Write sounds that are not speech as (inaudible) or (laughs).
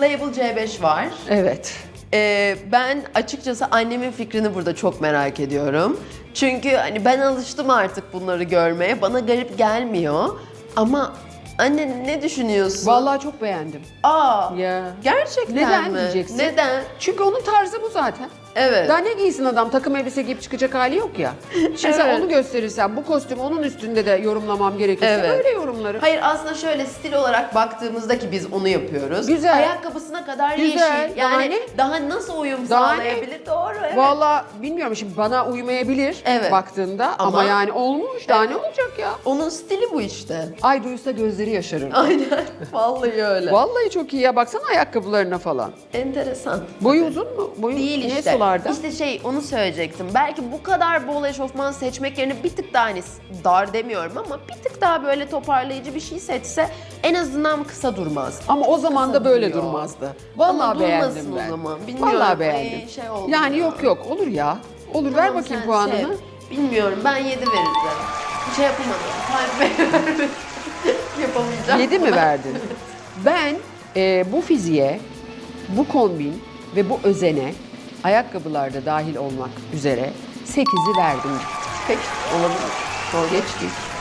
Label C5 var. Evet. Ee, ben açıkçası annemin fikrini burada çok merak ediyorum. Çünkü hani ben alıştım artık bunları görmeye. Bana garip gelmiyor. Ama anne ne düşünüyorsun? Vallahi çok beğendim. Aa, Ya. gerçekten Neden mi? diyeceksin? Neden? Çünkü onun tarzı bu zaten. Evet. Daha ne giysin adam takım elbise giyip çıkacak hali yok ya. (laughs) Şimdi sen Evet. onu gösterirsen bu kostüm onun üstünde de yorumlamam gerekirse Evet. öyle yorumlarım. Hayır aslında şöyle stil olarak baktığımızda ki biz onu yapıyoruz. Güzel. Ayakkabısına kadar Güzel. yeşil. Yani Daha daha, ne? nasıl uyum Daha ne? sağlayabilir? Doğru evet. Vallahi bilmiyorum şimdi bana uymayabilir Evet. baktığında ama, Ama- yani olmuş daha Evet. ne olacak ya? Onun stili bu işte. Ay duysa gözleri yaşarır. Aynen. (laughs) Vallahi öyle. Vallahi çok iyi ya baksana ayakkabılarına falan. Enteresan. Boyu uzun mu? Boyu Değil ne işte. Sularda? İşte şey onu söyleyecektim. Belki bu kadar bol eşofman seçmek yerine bir tık daha hani dar demiyorum ama bir tık daha böyle toparlayıcı bir şey seçse en azından kısa durmaz. Ama o zaman Kısa da böyle duruyor. durmazdı. Ama Vallahi beğendim durmasın ben. o zaman. Bilmiyorum. Vallahi Ay, beğendim. şey oldu yani ya. yok yok olur ya. Olur ver Tamam, bakayım sen puanını. sev. Bilmiyorum ben 7 verirdim. Bir şey yapamadım. (laughs) Yapamayacağım. 7 mi verdin? (laughs) ben e, bu fiziğe, bu kombin ve bu özene ayakkabılarda dahil olmak üzere 8'i verdim. Peki olabilir. Geçtik.